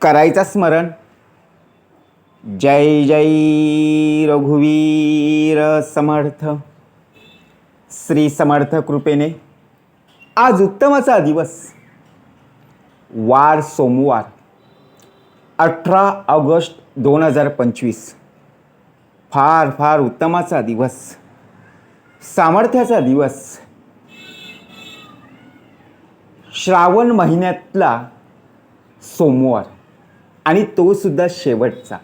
करायचं स्मरण. जय जय रघुवीर समर्थ. श्री समर्थ कृपेने आज उत्तमाचा दिवस. वार सोमवार अठरा ऑगस्ट दोन हजार पंचवीस. फार फार उत्तमाचा दिवस. सामर्थ्याचा दिवस. श्रावण महिन्यातला सोमवार. आणि तो सुद्धा शेवटचा.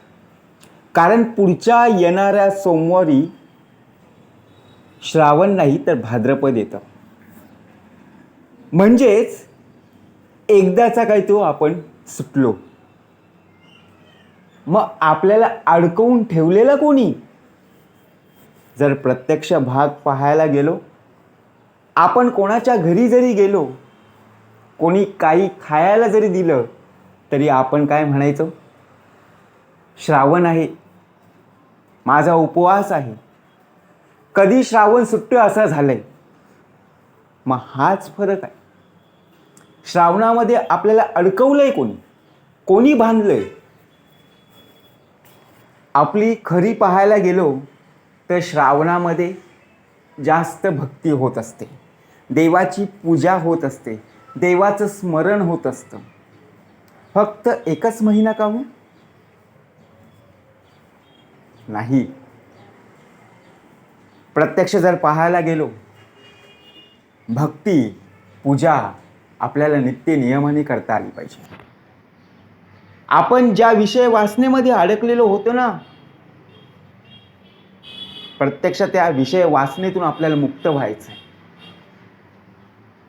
कारण पुढच्या येणाऱ्या सोमवारी श्रावण नाही तर भाद्रपद येतं. म्हणजेच एकदाचा काय तो आपण सुटलो. मग आपल्याला अडकवून ठेवलेलं कोणी? जर प्रत्यक्ष भाग पाहायला गेलो आपण कोणाच्या घरी जरी गेलो कोणी काही खायला जरी दिलं तरी आपण काय म्हणायचो? श्रावण आहे. माझा उपवास आहे. कधी श्रावण सुट्ट असं झालंय? मग हाच फरक आहे. श्रावणामध्ये आपल्याला अडकवलंय कोणी? कोणी बांधलंय? आपली खरी पाहायला गेलो तर श्रावणामध्ये जास्त भक्ती होत असते. देवाची पूजा होत असते. देवाचं स्मरण होत असतं. फक्त एकच महिना का हो? नाही. प्रत्यक्ष जर पाहायला गेलो भक्ती पूजा आपल्याला नित्य नियमाने करता आली पाहिजे. आपण ज्या विषय वाचनेमध्ये अडकलेलो होतो ना प्रत्यक्ष त्या विषय वाचनेतून आपल्याला मुक्त व्हायचं आहे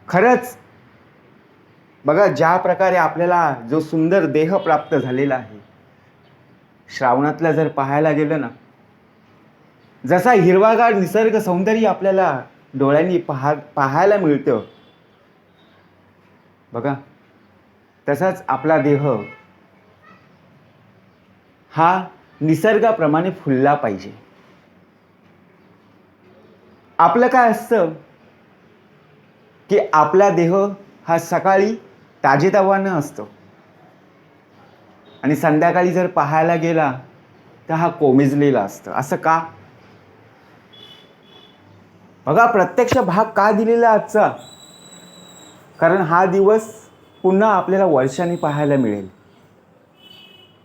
खरंच बघा ज्या प्रकारे आपल्याला जो सुंदर देह प्राप्त झालेला आहे श्रावणातला जर पाहायला गेलं ना जसा हिरवागार निसर्ग सौंदर्य आपल्याला डोळ्यांनी पाहा पाहायला मिळतं बघा तसाच आपला देह हा निसर्गाप्रमाणे फुलला पाहिजे. आपलं काय असतं की आपला देह हा सकाळी ताजेतवानं असतो. आणि संध्याकाळी जर पाहायला गेला तर हा कोमेजलेला असतं. असं का? बघा प्रत्यक्ष भाग का दिलेला आजचा? कारण हा दिवस पुन्हा आपल्याला वर्षाने पाहायला मिळेल.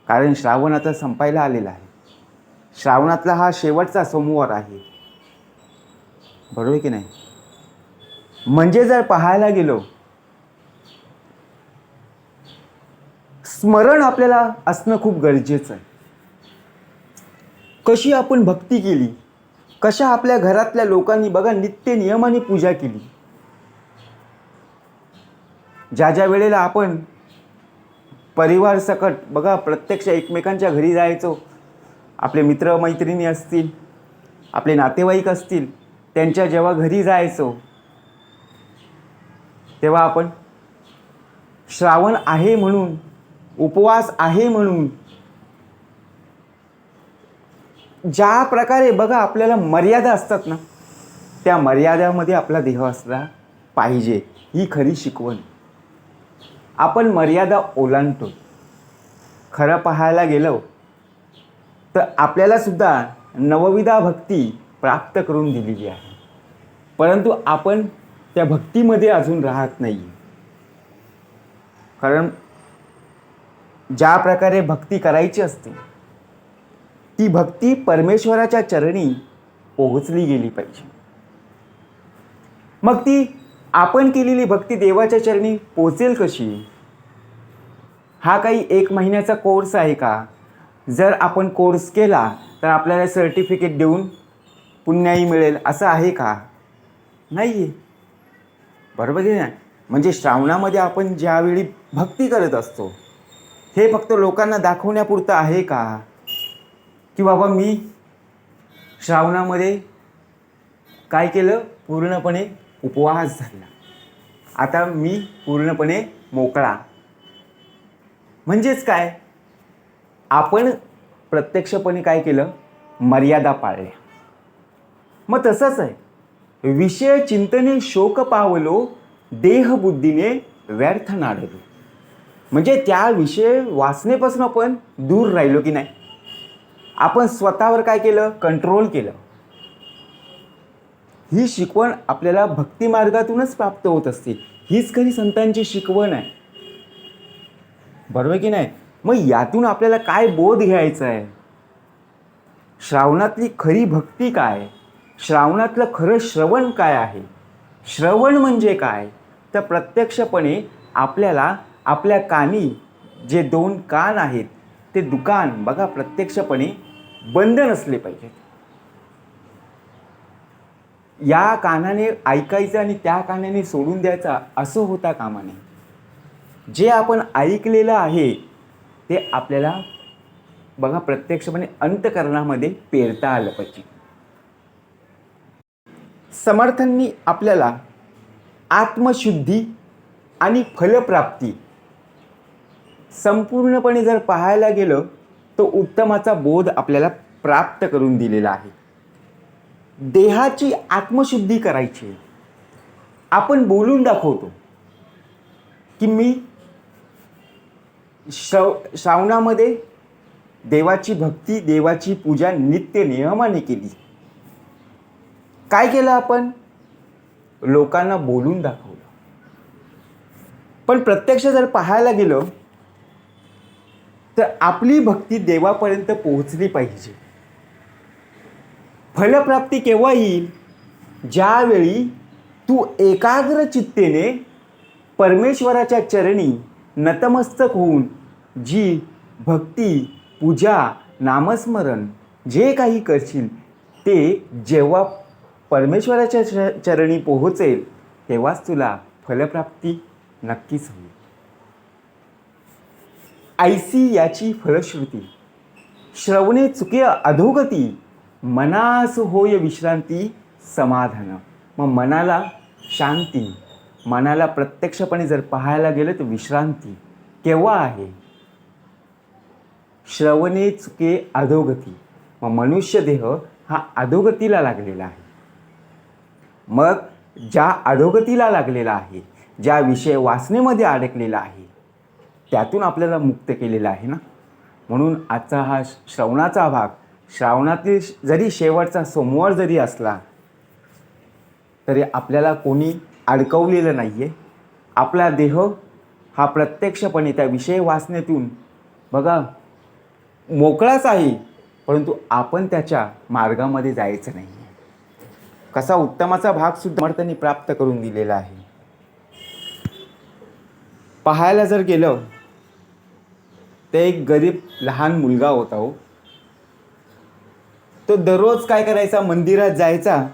कारण श्रावण आता संपायला आलेला आहे. श्रावणातला हा शेवटचा सोमवार आहे. बरोबर की नाही? म्हणजे जर पाहायला गेलो स्मरण आपल्याला असणं खूप गरजेचं आहे. कशी आपण भक्ती केली कशा आपल्या घरातल्या लोकांनी बघा नित्य नियमाने पूजा केली. ज्या ज्या वेळेला आपण परिवार सकट बघा प्रत्यक्ष एकमेकांच्या घरी जायचो आपले मित्र मैत्रिणी असतील आपले नातेवाईक असतील त्यांच्या जेव्हा घरी जायचो तेव्हा आपण श्रावण आहे म्हणून उपवास आहे म्हणून. ज्या प्रकारे बघा आपल्याला मर्यादा असतात ना त्या मर्यादामध्ये आपला देह असला पाहिजे ही खरी शिकवण. आपण मर्यादा ओलांडतो खरं पाहायला गेलो तर आपल्यालासुद्धा नवविधा भक्ती प्राप्त करून दिलेली आहे. परंतु आपण त्या भक्तीमध्ये अजून राहत नाही कारण ज्या प्रकारे भक्ती करायची असते ती भक्ती परमेश्वराच्या चरणी पोहोचली गेली पाहिजे. मग ती आपण केलेली भक्ती देवाच्या चरणी पोचेल कशी? हा काही एक महिन्याचा कोर्स आहे का? जर आपण कोर्स केला तर आपल्याला सर्टिफिकेट देऊन पुण्याही मिळेल असं आहे का? नाही आहे बरोबर आहे ना म्हणजे श्रावणामध्ये आपण ज्यावेळी भक्ती करत असतो हे फक्त लोकांना दाखवण्यापुरतं आहे का? की बाबा मी श्रावणामध्ये काय केलं? पूर्णपणे उपवास झाला. आता मी पूर्णपणे मोकळा. म्हणजेच काय? आपण प्रत्यक्षपणे काय केलं? मर्यादा पाळल्या. मग तसंच आहे. विषय चिंतने शोक पावलो देहबुद्धीने व्यर्थ नाडलो म्हणजे त्या विषय वाचनेपासून आपण दूर राहिलो की नाही? आपण स्वतःवर काय केलं? कंट्रोल केलं. ही शिकवण आपल्याला भक्ती मार्गातूनच प्राप्त होत असते. हीच खरी संतांची शिकवण आहे. बरोबर की नाही? मग यातून आपल्याला काय बोध घ्यायचा आहे? श्रावणातली खरी भक्ती काय? श्रावणातलं खरं श्रवण काय आहे? श्रवण म्हणजे काय? तर प्रत्यक्षपणे आपल्याला आपल्या कानी जे दोन कान आहेत ते दुकान बघा प्रत्यक्षपणे बंद नसले पाहिजेत. या कानाने ऐकायचं आणि त्या कानाने सोडून द्यायचा असं होता कामा नये. जे आपण ऐकलेलं आहे ते आपल्याला बघा प्रत्यक्षपणे अंतकरणामध्ये पेरता आलं पाहिजे. समर्थांनी आपल्याला आत्मशुद्धी आणि फलप्राप्ती संपूर्णपणे जर पाहायला गेलं तर उत्तमाचा बोध आपल्याला प्राप्त करून दिलेला आहे. देहाची आत्मशुद्धी करायची आपण बोलून दाखवतो की मी श्रव श्रावणामध्ये देवाची भक्ती देवाची पूजा नित्य नियमाने केली. काय केलं आपण? लोकांना बोलून दाखवलं. पण प्रत्यक्ष जर पाहायला गेलं तर आपली भक्ती देवापर्यंत पोहोचली पाहिजे. फलप्राप्ती केव्हा येईल? ज्यावेळी तू एकाग्र चित्तेने परमेश्वराच्या चरणी नतमस्तक होऊन जी भक्ती पूजा नामस्मरण जे काही करशील ते जेव्हा परमेश्वराच्या च चरणी पोहोचेल तेव्हाच तुला फलप्राप्ती नक्कीच होईल. ऐसी याची फलश्रुती. श्रवणे चुके अधोगती मनास होय विश्रांती समाधान. मग मनाला शांती मनाला प्रत्यक्षपणे जर पाहायला गेलं तर विश्रांती केव्हा आहे? श्रवणे चुके अधोगती. मग मनुष्य देह हा अधोगतीला लागलेला आहे. मग ज्या अधोगतीला लागलेला आहे ज्या विषय वाचनेमध्ये अडकलेला आहे त्यातून आपल्याला मुक्त केलेला आहे ना? म्हणून आजचा हा श्रवणाचा भाग श्रावणातील जरी शेवटचा सोमवार जरी असला तरी आपल्याला कोणी अडकवलेलं नाही आहे आपला देह हा प्रत्यक्षपणे त्या विषय वाचण्यातून बघा मोकळाच आहे परंतु आपण त्याच्या मार्गामध्ये जायचं नाही आहे कसा उत्तमाचा भाग सुद्धा समर्थांनी प्राप्त करून दिलेला आहे. पाहायला जर गेलं ते एक गरीब लहान मुलगा होता हो. तो दररोज काय करायचा? मंदिरात जायचा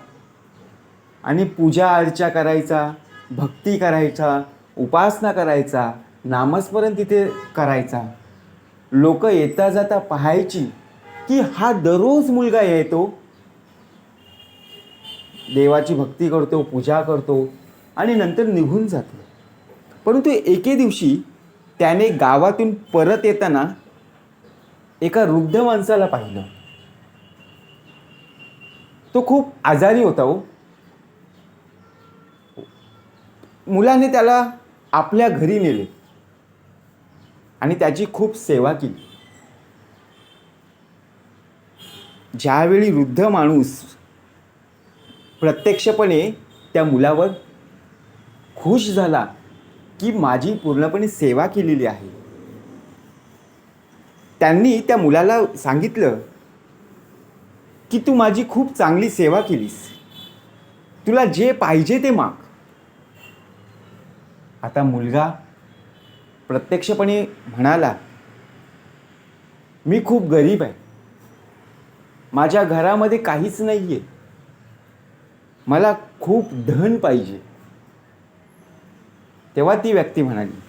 आणि पूजा अर्चा करायचा भक्ती करायचा उपासना करायचा नामस्मरण तिथे करायचा. लोक येता जाता पाहायची की हा दररोज मुलगा येतो. देवाची भक्ती करतो पूजा करतो आणि नंतर निघून जातो. परंतु एके दिवशी त्याने गावातून परत येताना एका वृद्ध माणसाला पाहिलं. तो खूप आजारी होता हो. मुलाने त्याला आपल्या घरी नेले आणि त्याची खूप सेवा केली. ज्यावेळी वृद्ध माणूस प्रत्यक्षपणे त्या मुलावर खुश झाला की माझी पूर्णपणे सेवा केलेली आहे. त्यांनी त्या मुलाला सांगितलं की तू माझी खूप चांगली सेवा केलीस. तुला जे पाहिजे ते माग. आता मुलगा प्रत्यक्षपणे म्हणाला मी खूप गरीब आहे. माझ्या घरामध्ये काहीच नाही आहे मला खूप धन पाहिजे. तेव्हा ती व्यक्ती म्हणाली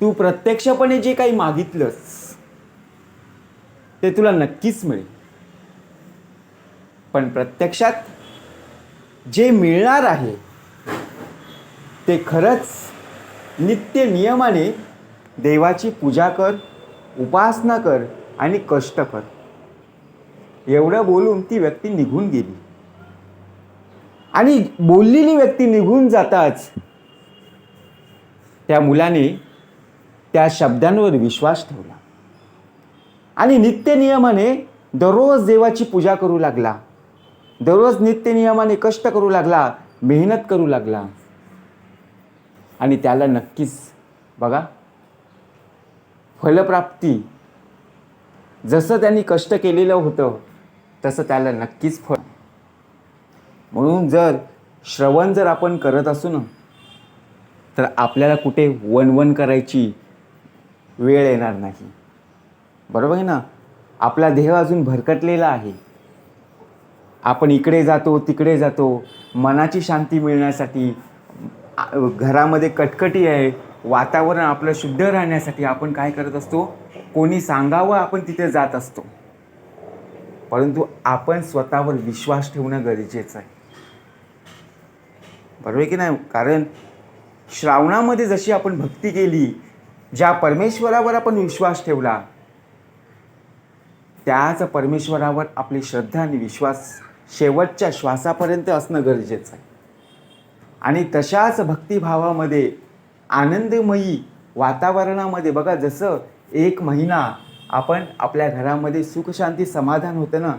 तू प्रत्यक्षपणे जे काही मागितलंस ते तुला नक्कीच मिळेल. पण प्रत्यक्षात जे मिळणार आहे ते खरंच नित्य नियमाने देवाची पूजा कर उपासना कर आणि कष्ट कर. एवढं बोलून ती व्यक्ती निघून गेली. आणि बोललेली व्यक्ती निघून जाताच त्या मुलाने त्या शब्दांवर विश्वास ठेवला. आणि नित्य नियमाने दररोज देवाची पूजा करू लागला. दररोज नित्य नियमाने कष्ट करू लागला मेहनत करू लागला. आणि त्याला नक्कीच बघा फलप्राप्ती जसं त्यांनी कष्ट केलेलं होतं तसं त्याला नक्कीच फळ. म्हणून जर श्रवण जर आपण करत असू ना तर आपल्याला कुठे वनवन करायची वेळ येणार नाही. बरोबर आहे ना? आपला देह अजून भरकटलेला आहे. आपण इकडे जातो तिकडे जातो. मनाची शांती मिळण्यासाठी घरामध्ये कटकटी आहे. वातावरण आपलं शुद्ध राहण्यासाठी आपण काय करत असतो? कोणी सांगावं आपण तिथे जात असतो. परंतु आपण स्वतःवर विश्वास ठेवणं गरजेचं आहे. बरोबर आहे की नाही? कारण श्रावणामध्ये जशी आपण भक्ती केली ज्या परमेश्वरावर आपण विश्वास ठेवला त्याच परमेश्वरावर आपली श्रद्धा आणि विश्वास शेवटच्या श्वासापर्यंत असणं गरजेचं आहे. आणि तशाच भक्तिभावामध्ये आनंदमयी वातावरणामध्ये बघा जसं एक महिना आपण आपल्या घरामध्ये सुखशांती समाधान होतं ना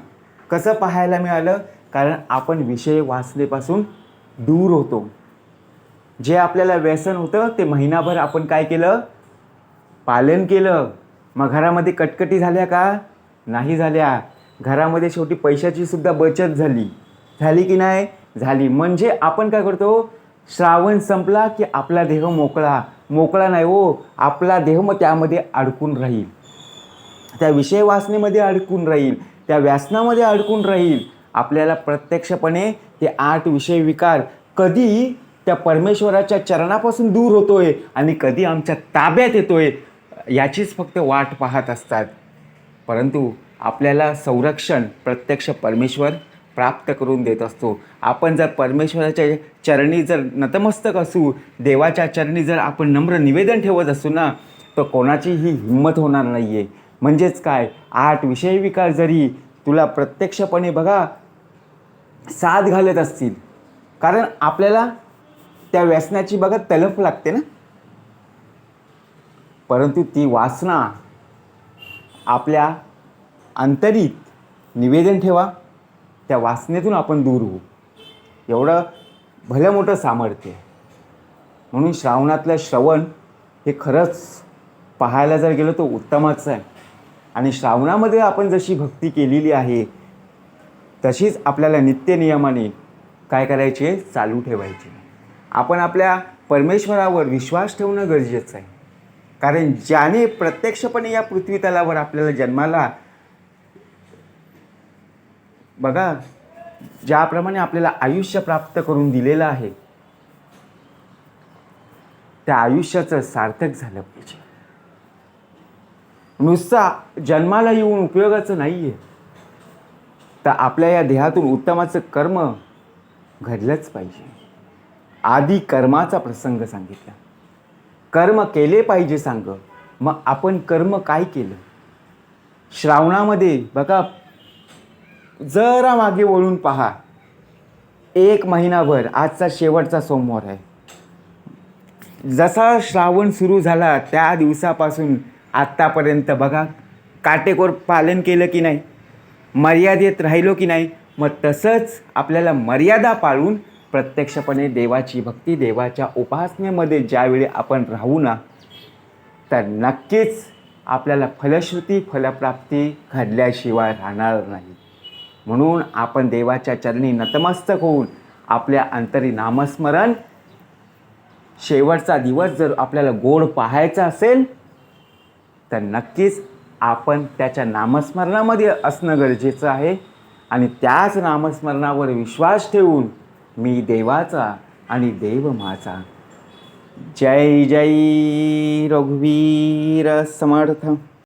कसं पाहायला मिळालं? कारण आपण विषय वाचनेपासून दूर होतो. जे आपल्याला व्यसन होतं ते महिनाभर आपण काय केलं? पालन केलं. मग घरामध्ये कटकटी झाल्या का? नाही झाल्या. घरामध्ये शेवटी पैशाची सुद्धा बचत झाली. झाली की नाही? झाली. म्हणजे आपण काय करतो? श्रावण संपला की आपला देह मोकळा. मोकळा नाही हो. आपला देह मग त्यामध्ये अडकून राहील. त्या विषय वाचनेमध्ये अडकून राहील. त्या व्यासनामध्ये अडकून राहील. आपल्याला प्रत्यक्षपणे ते आठ विषय विकार कधी त्या परमेश्वराच्या चरणापासून दूर होतोय आणि कधी आमच्या ताब्यात येतोय याचीच फक्त वाट पाहत असतात. परंतु आपल्याला संरक्षण प्रत्यक्ष परमेश्वर प्राप्त करून देत असतो. आपण जर परमेश्वराच्या चरणी जर नतमस्तक असू देवाच्या चरणी जर आपण नम्र निवेदन ठेवत असू ना तर कोणाची ही हिंमत होणार नाही आहे म्हणजेच काय? आठ विषय विकार जरी तुला प्रत्यक्षपणे बघा साथ घालत असतील. कारण आपल्याला त्या व्यसनाची बघा तलफ लागते ना. परंतु ती वासना आपल्या अंतरीत निवेदन ठेवा त्या वासनेतून आपण दूर होऊ. एवढं भलं मोठं सामर्थ्य म्हणून श्रावणातलं श्रवण हे खरंच पाहायला जर गेलं तर उत्तमच आहे. आणि श्रावणामध्ये आपण जशी भक्ती केलेली आहे तशीच आपल्याला नित्यनियमाने काय करायचे? चालू ठेवायचे. आपण आपल्या परमेश्वरावर विश्वास ठेवणं गरजेचं आहे. कारण ज्याने प्रत्यक्षपणे या पृथ्वी तलावर आपल्याला जन्माला बघा ज्याप्रमाणे आपल्याला आयुष्य प्राप्त करून दिलेलं आहे त्या आयुष्याचं सार्थक झालं पाहिजे. नुसता जन्माला येऊन उपयोगाचं नाही आहे तर आपल्या या देहातून उत्तमाचं कर्म घडलंच पाहिजे. आधी कर्माचा प्रसंग सांगितला. कर्म केले पाहिजे सांग मग आपण कर्म काय केलं? श्रावणामध्ये बघा जरा मागे वळून पहा. एक महिनाभर आजचा शेवटचा सोमवार आहे. जसा श्रावण सुरू झाला त्या दिवसापासून आत्तापर्यंत बघा काटेकोर पालन केलं की नाही? मर्यादेत राहिलो की नाही? मग तसंच आपल्याला मर्यादा पाळून प्रत्यक्षपणे देवाची भक्ती देवाच्या उपासनेमध्ये ज्यावेळी आपण राहू ना तर नक्कीच आपल्याला फलश्रुती फलप्राप्ती घडल्याशिवाय राहणार नाही. म्हणून आपण देवाच्या चरणी नतमस्तक होऊन आपल्या अंतरी नामस्मरण शेवटचा दिवस जर आपल्याला गोड पाहायचा असेल तर नक्कीच आपण त्याच्या नामस्मरणामध्ये असणं गरजेचं आहे. आणि त्याच नामस्मरणावर विश्वास ठेवून मी देवाचा आणि देव माझा. जय जय रघुवीर समर्थ.